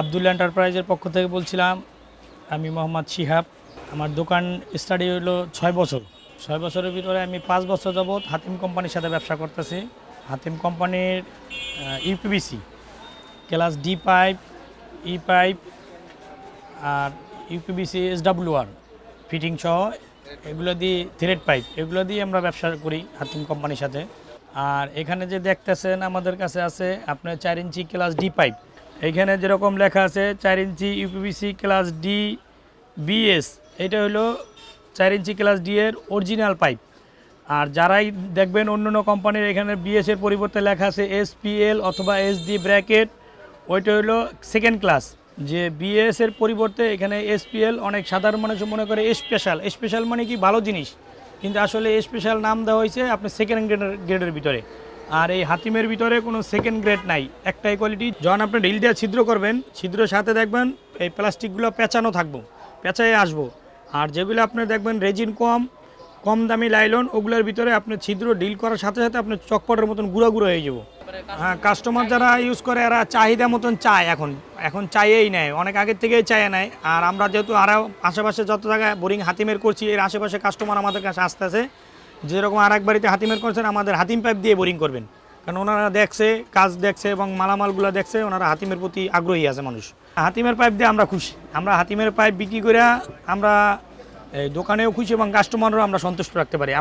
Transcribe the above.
আবদুল্লা এন্টারপ্রাইজের পক্ষ থেকে বলছিলাম, আমি মোহাম্মদ শিহাব। আমার দোকান স্টাডি হলো ছয় বছর। ছয় বছরের ভিতরে আমি পাঁচ বছর যাবৎ হাতিম কোম্পানির সাথে ব্যবসা করতেছি। হাতিম কোম্পানির UPVC class D pipe E pipe আর UPVC S W R fitting সহ এগুলো দিয়ে থ্রেড পাইপ এগুলো দিয়ে আমরা ব্যবসা করি হাতিম কোম্পানির সাথে। আর এখানে যে দেখতেছেন আমাদের কাছে আছে আপনার চার ইঞ্চি ক্লাস ডি পাইপ এইখানে যেরকম লেখা আছে, চার ইঞ্চি ইউপিবিসি ক্লাস ডি বিএস এটা হলো চার ইঞ্চি ক্লাস ডি এর অরিজিনাল পাইপ আর যারাই দেখবেন অন্য অন্য কোম্পানির এখানে বিএস এর পরিবর্তে লেখা আছে এসপিএল অথবা এসডি ব্র্যাকেট ওইটা হলো সেকেন্ড ক্লাস যে বিএস এর পরিবর্তে এখানে এসপিএল অনেক সাধারণ মানুষ মনে করে স্পেশাল স্পেশাল মানে কি? ভালো জিনিস। কিন্তু আসলে স্পেশাল নাম দেওয়া হয়েছে আপনি সেকেন্ড গ্রেডের গ্রেডের ভিতরে। আর এই হাতিমের ভিতরে কোনো সেকেন্ড গ্রেড নাই। একটাই কোয়ালিটি যখন আপনি ঢিল দিয়ে ছিদ্র করবেন, ছিদ্রের সাথে দেখবেন এই প্লাস্টিকগুলো পেঁচানো থাকব পেঁচায় আসব। আর যেগুলো আপনি দেখবেন রেজিন কম কম দামি লাইলন ওগুলোর ভিতরে আপনি ছিদ্র ডিল করার সাথে সাথে আপনি চকপটের মতন গুঁড়ো গুঁড়ো হয়ে যাব। হ্যাঁ কাস্টমার যারা ইউজ করে, এরা চাহিদা মতন চায় এখন। এখন চাইয়েই নেয়, অনেক আগের থেকেই চাইয়ে নেয়। আর আমরা যেহেতু আরও আশেপাশে যত জায়গায় বোরিং হাতিমের করছি, এর আশেপাশে কাস্টমার আমাদের কাছে আসতেছে। যেরকম আর এক বাড়িতে হাতিমের করছেন আমাদের হাতিম পাইপ দিয়ে বোরিং করবেন। কারণ ওনারা দেখছে, কাজ দেখছে এবং মালামালগুলো দেখছে, ওনারা হাতিমের প্রতি আগ্রহী আছে মানুষ। হাতিমের পাইপ দিয়ে আমরা খুশি। আমরা হাতিমের পাইপ বিক্রি করে আমরা দোকানেও খুশি এবং কাস্টমারও আমরা সন্তুষ্ট রাখতে পারি।